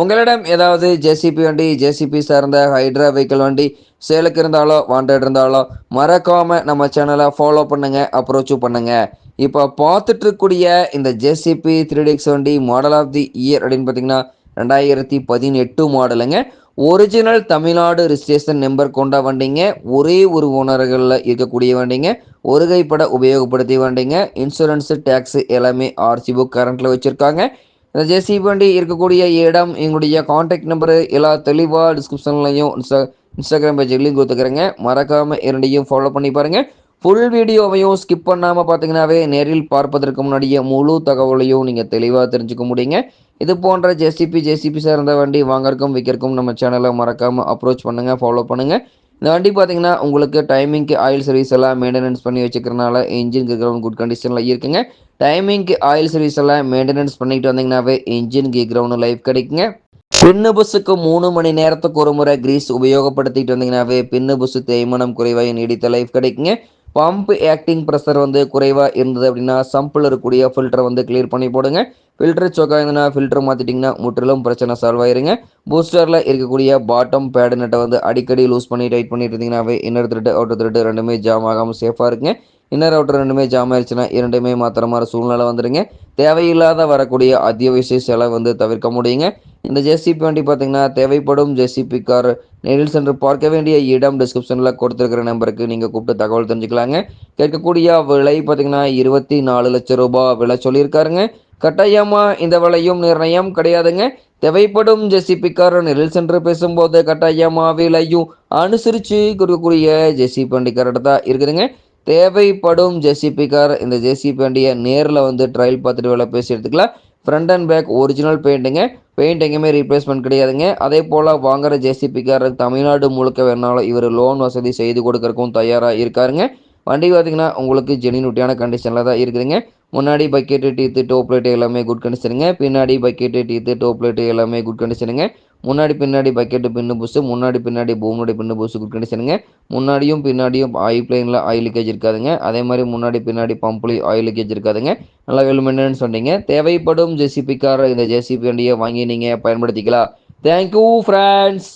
உங்களிடம் ஏதாவது ஜேசிபி வண்டி ஜேசிபி சார்ந்த ஹைட்ரா வெஹிக்கிள் வண்டி சேலுக்கு இருந்தாலோ வாண்டட் இருந்தாலோ மறக்காம நம்ம சேனலை ஃபாலோ பண்ணுங்க அப்ரோச்சும் பண்ணுங்க. இப்போ பார்த்துட்டு இருக்கக்கூடிய இந்த ஜேசிபி த்ரீ டிக்ஸ் வண்டி மாடல் ஆஃப் தி இயர் அப்படின்னு பார்த்தீங்கன்னா ரெண்டாயிரத்தி பதினெட்டு மாடலுங்க ஒரிஜினல் தமிழ்நாடு ரிஜிஸ்ட்ரேஷன் நம்பர் கொண்ட வண்டிங்க. ஒரே ஒரு ஓனர்களில் இருக்கக்கூடிய வண்டிங்க. ஒரு கைப்பட வண்டிங்க. இன்சூரன்ஸு டேக்ஸு எல்லாமே ஆர்சி புக் கரண்ட்டில் வச்சுருக்காங்க. இந்த ஜேசிபி வண்டி இருக்கக்கூடிய இடம் எங்களுடைய காண்டாக்ட் நம்பரு எல்லா தெளிவாக டிஸ்கிரிப்ஷன்லையும் இன்ஸ்டா இன்ஸ்டாகிராம் பேஜ்லையும் கொடுத்துக்கிறேங்க. மறக்காமல் இரண்டையும் ஃபாலோ பண்ணி பாருங்கள் ஃபுல் வீடியோவையும் ஸ்கிப் பண்ணாமல் பார்த்தீங்கன்னாவே நேரில் பார்ப்பதற்கு முன்னாடியே முழு தகவலையும் நீங்கள் தெளிவாக தெரிஞ்சுக்க முடியுங்க. இது போன்ற ஜேசிபி ஜேசிபி சார்ந்த வண்டி வாங்கறக்கும் விற்கிறக்கும் நம்ம சேனலை மறக்காமல் அப்ரோச் பண்ணுங்கள் ஃபாலோ பண்ணுங்கள் இந்த வண்டி பார்த்தீங்கன்னா உங்களுக்கு டைமிங்க்கு ஆயில் சர்வீஸ் எல்லாம் மெயின்டெனன்ஸ் பண்ணி வச்சுக்கிறனால இன்ஜின் கிரவுண்ட் குட் கண்டிஷனில் இருக்குங்க. டைமிங்க்கு ஆயில் சர்வீஸ் எல்லாம் மெயின்டெனன்ஸ் பண்ணிட்டு வந்தீங்கன்னாவே இன்ஜின் கீ கிரவுண்ட் லைஃப் கிடைக்குங்க. பின்னு பஸ்ஸுக்கு மூணு மணி நேரத்துக்கு ஒரு முறை கிரீஸ் உபயோகப்படுத்திட்டு வந்தீங்கன்னாவே பின்னு பஸ் தேய்மானம் குறைவாக நீடித்த லைஃப் கிடைக்குங்க. பம்ப் ஆக்டிங் ப்ரெஷர் வந்து குறைவாக இருந்தது அப்படின்னா சம்பில் இருக்கக்கூடிய ஃபில்டரை வந்து கிளியர் பண்ணி போடுங்க. ஃபில்டர் சோக்காக இருந்ததுன்னா ஃபில்டர் மாற்றிட்டிங்கன்னா முற்றிலும் பிரச்சனை சால்வ் ஆயிருங்க. பூஸ்டரில் இருக்கக்கூடிய பாட்டம் பேடு நட்டை வந்து அடிக்கடி லூஸ் பண்ணி டைட் பண்ணிட்டு இருந்தீங்கன்னாவே இன்னர் த்ரெட்டு அவுட்டர் த்ரெட்டு ரெண்டுமே ஜாம் ஆகாமல் சேஃபாக இருக்குங்க. இன்னர் அவுட்டர் ரெண்டுமே ஜாம் ஆயிடுச்சுன்னா இரண்டுமே மாத்திர மாதிரி சூழ்நிலை வந்துடுங்க தேவையில்லாத வரக்கூடிய அத்தியாவசிய செலவு வந்து தவிர்க்க முடியுங்க. இந்த ஜேசிபி வண்டி பார்த்தீங்கன்னா தேவைப்படும் ஜேசிபி கார் நேரில் சென்று பார்க்க வேண்டிய இடம் டிஸ்கிரிப்ஷனில் கொடுத்துருக்கிற நம்பருக்கு நீங்கள் கூப்பிட்டு தகவல் தெரிஞ்சுக்கலாங்க. கேட்கக்கூடிய விலை பார்த்தீங்கன்னா இருபத்தி நாலு லட்சம் ரூபாய் விலை சொல்லியிருக்காருங்க. கட்டாயமாக இந்த விலையும் நிர்ணயம் கிடையாதுங்க. தேவைப்படும் ஜெசிபி கார் நேரில் சென்று பேசும்போது கட்டாயமாக விலையும் அனுசரித்து கொடுக்கக்கூடிய ஜெசிபி வண்டி கரெக்டாக தான் இருக்குதுங்க. தேவைப்படும் ஜெசிபி கார் இந்த ஜெசிபி வண்டியை நேரில் வந்து ட்ரையல் பார்த்துட்டு வேலை பேசி எடுத்துக்கலாம் ஃப்ரண்ட் அண்ட் பேக் ஒரிஜினல் பெயிண்ட்டுங்க பெயிண்ட் எங்கேயுமே ரீப்ளேஸ்மெண்ட் கிடையாதுங்க. அதே போல் வாங்குற ஜேசிபி தமிழ்நாடு முழுக்க வேணாலும் இவர் லோன் வசதி செய்து கொடுக்கறக்கும் தயாராக இருக்காருங்க. வண்டி பார்த்திங்கன்னா உங்களுக்கு ஜெனினுட்டியான கண்டிஷனில் தான் இருக்குதுங்க. முன்னாடி பக்கெட்டு டீத்து டோப் லைட்டு எல்லாமே குட் கண்டிஷனுங்க பின்னாடி பக்கெட்டு டீத்து டோப் லைட்டு எல்லாமே குட் கண்டிஷனுங்க முன்னாடி பின்னாடி பக்கெட்டு பின்னு புஸ்ஸு முன்னாடி பின்னாடி பூமோட பின்னு புஸ்ஸு குட் கண்டிஷனுங்க முன்னாடியும் பின்னாடியும் ஆயில் பிளைனில் ஆயில் லீக்கேஜ் இருக்காதுங்க. அதே மாதிரி முன்னாடி பின்னாடி பம்ப்லேயும் ஆயில் லீக்கேஜ் இருக்காதுங்க. நல்லா வெல் மெயின்டெனன்ஸ் சொன்னீங்க. தேவைப்படும் ஜெசிபி கார் இந்த ஜேசிபி வண்டியை வாங்கி நீங்கள் பயன்படுத்திக்கலாம். Thank you friends